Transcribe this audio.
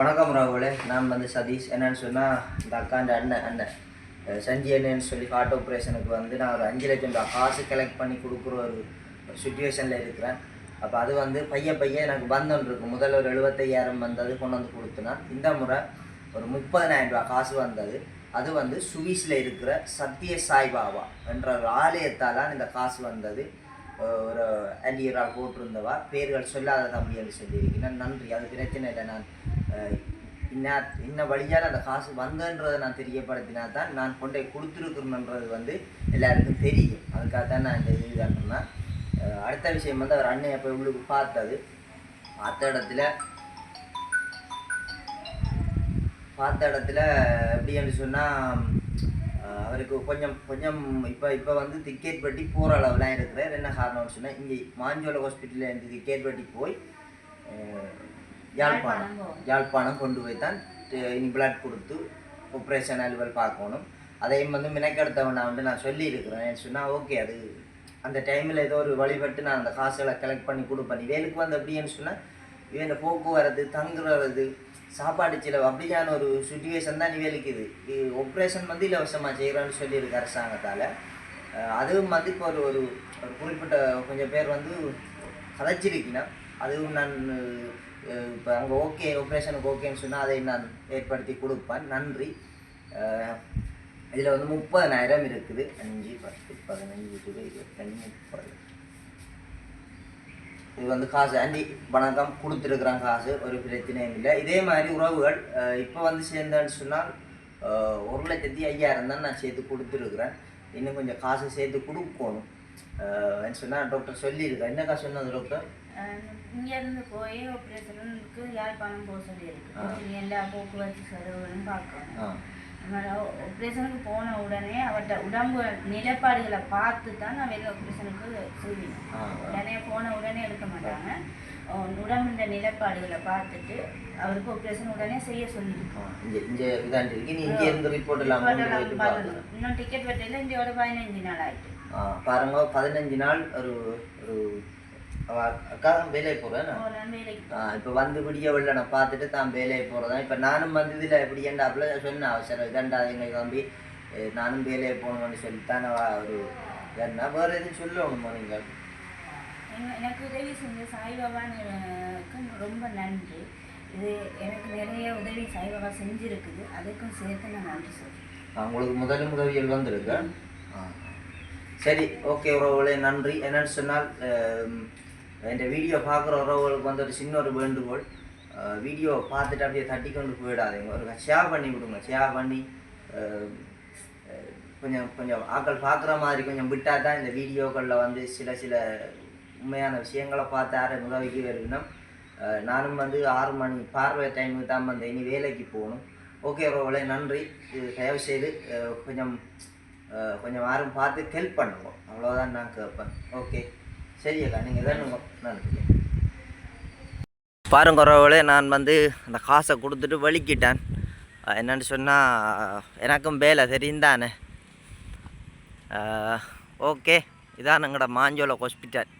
வணக்கம் ராகுலே நான் வந்து சதீஷ். என்னன்னு சொன்னால் இந்த அக்காண்ட அண்ணன் அண்ணன். சஞ்சி அண்ணன்னு சொல்லி ஹார்ட் ஆப்ரேஷனுக்கு வந்து நான் ஒரு அஞ்சு லட்சம் ரூபா காசு கலெக்ட் பண்ணி கொடுக்குற ஒரு சுச்சுவேஷனில் இருக்கிறேன். அப்போ அது வந்து பையன் பையன் எனக்கு பந்தம் இருக்குது முதல்ல ஒரு எழுபத்தையாயிரம் வந்தது கொண்டு வந்து கொடுத்தனா. இந்த முறை ஒரு முப்பதனாயிரம் ரூபா காசு வந்தது. அது வந்து சுவிஸில் இருக்கிற சத்ய சாய்பாபா என்ற ஒரு ஆலயத்தால் இந்த காசு வந்தது. ஒரு அண்டியராக போட்டிருந்தவா. பேர்கள் சொல்லாத தம்பி என்று சொல்லியிருக்கிறேன். நன்றி. அது பிரச்சனை இல்லை. நான் இன்ன இன்ன வழியால் அந்த காசு வந்தன்றதை நான் தெரியப்படுத்தினா தான் நான் கொண்டு போய் வந்து எல்லாருக்கும் தெரியும். அதுக்காக தான் நான் இந்த இது காட்டினேன் அடுத்த விஷயம் வந்து அவர் அண்ணன் எப்போ இவங்களுக்கு பார்த்தது. பார்த்த இடத்துல பார்த்த இடத்துல எப்படின்னு சொன்னால் அவருக்கு கொஞ்சம் கொஞ்சம் இப்போ இப்போ வந்து டிக்கெட் பட்டி போகிற அளவுலாம் இருக்கிறார். என்ன காரணம்னு சொன்னால் இங்கே மாஞ்சோல ஹாஸ்பிட்டலில் இருந்து டிக்கெட் பட்டி போய் யாழ்ப்பாணம். யாழ்ப்பாணம் கொண்டு போய் தான் அஹ், இனி பிளட் கொடுத்து ஆப்ரேஷன் அலுவல் பார்க்கணும். அதையும் வந்து மினக்கெடுத்தவனை வந்து நான் சொல்லியிருக்கிறேன். சொன்னால் ஓகே அது அந்த டைமில் ஏதோ ஒரு வழிபட்டு நான் அந்த காசுகளை கலெக்ட் பண்ணி கொடுப்பேன். இவனுக்கு வந்து எப்படின்னு சொன்னால் இவன் போக்குவரத்து தங்குறது சாப்பாடு செலவு அப்படியான ஒரு சுச்சுவேஷன் தான் இவளுக்கு இது. ஆப்ரேஷன் வந்து இலவசமாக செய்கிறோன்னு சொல்லியிருக்கு அரசாங்கத்தால். அதுவும் வந்து இப்போ ஒரு ஒரு குறிப்பிட்ட கொஞ்சம் பேர் வந்து கதைச்சிருக்கணும் அதுவும் நான் இப்போ அங்கே ஓகே ஆப்ரேஷனுக்கு ஓகேன்னு சொன்னால் அதை நான் ஏற்படுத்தி கொடுப்பேன். நன்றி. இதில் வந்து முப்பதனாயிரம் இருக்குது. அஞ்சு பத்து பதினஞ்சு இருபது இருபத்தஞ்சு முப்பது. இது வந்து காசு. அஞ்சு வணக்கம். கொடுத்துருக்குறான் காசு. ஒரு பிரச்சனையும் இல்லை. இதே மாதிரி உறவுகள் இப்போ வந்து சேர்ந்தேன்னு சொன்னால் ஒரு லட்சத்தி ஐயாயிரம் தான் நான் சேர்த்து கொடுத்துருக்குறேன். இன்னும் கொஞ்சம் காசு சேர்த்து கொடுக்கணும். அஹ், சொன்னால் டாக்டர் சொல்லியிருக்கேன் என்ன காசு சொன்னது டாக்டர் இங்க இருந்து போய் ஆப்ரேஷனுக்கு யாழ்ப்பாணம் போக சொல்லியிருக்கு. எல்லா போக்குவரத்து செலவுகளும் பார்க்கணும். ஆப்ரேஷனுக்கு போன உடனே அவர்கிட்ட உடம்பு நிலைப்பாடுகளை பார்த்து தான் நான் வெளில ஆப்ரேஷனுக்கு செய்வேன் உடனே போன உடனே எடுக்க மாட்டாங்க. உன் உடம்புன்ற நிலைப்பாடுகளை பார்த்துட்டு அவருக்கு ஆப்ரேஷன் உடனே செய்ய சொல்லியிருக்கோம் இன்னும் டிக்கெட் வெட்டையில் இந்தியோட பதினஞ்சு நாள் ஆயிட்டு. பாருங்க பதினஞ்சு நாள் ஒரு ஒரு அக்கா தான் வேலையை போகிறேன் ஒரு நாள் வேலைக்கு இப்போ வந்து வெள்ள நான் பார்த்துட்டு தான் வேலையை போகிறதான் இப்போ நானும் வந்து இதில் எப்படி ஏண்டாப்புல சொன்னேன். அவசரம் இதண்டா எங்கள் தம்பி. நானும் வேலையை போகணும்னு சொல்லித்தான் ஒரு என்ன வேறு எதுவும் சொல்லணுமா நீங்கள் எங்க- எனக்கு உதவி செஞ்ச சாய்பாபானுக்கும் ரொம்ப நன்றி. இது எனக்கு நிறைய உதவி சாய்பாபா செஞ்சுருக்குது. அதுக்கும் சேர்த்து நான் நன்றி சொல்கிறேன் உங்களுக்கு முதல் உதவிகள் வந்திருக்கு. ஆ. சரி ஓகே உறவுகளே நன்றி. என்னன்னு சொன்னால் இந்த வீடியோ பார்க்குற உறவுகளுக்கு வந்து ஒரு சின்ன ஒரு வேண்டுகோள். வீடியோ பார்த்துட்டு அப்படியே தட்டி கொண்டு போயிடாதீங்க. ஒரு ஷேர் பண்ணி விடுங்க ஷேர் பண்ணி கொஞ்சம் கொஞ்சம் ஆக்கள் பார்க்குற மாதிரி கொஞ்சம் விட்டால் தான் இந்த வீடியோக்களில் வந்து சில சில உண்மையான விஷயங்களை பார்த்து யாரும் உதவிக்கு வருவினோம் நானும் வந்து ஆறு மணி பார்வை டைமுக்கு தான் வந்து இனி வேலைக்கு போகணும். ஓகே ரோவலே நன்றி. தயவு செய்து கொஞ்சம் கொஞ்சம் யாரும் பார்த்து ஹெல்ப் பண்ணுவோம் அவ்வளோதான் நான் கேட்பேன். ஓகே சரி நீங்கள் தான் நன்றி நான் வந்து அந்த காசை கொடுத்துட்டு வலிக்கிட்டேன். என்னென்னு என்னன்னு சொன்னால் எனக்கும் வேலை தெரியும் ஓகே இதான் எங்களோட மாஞ்சோல ஹாஸ்பிட்டல்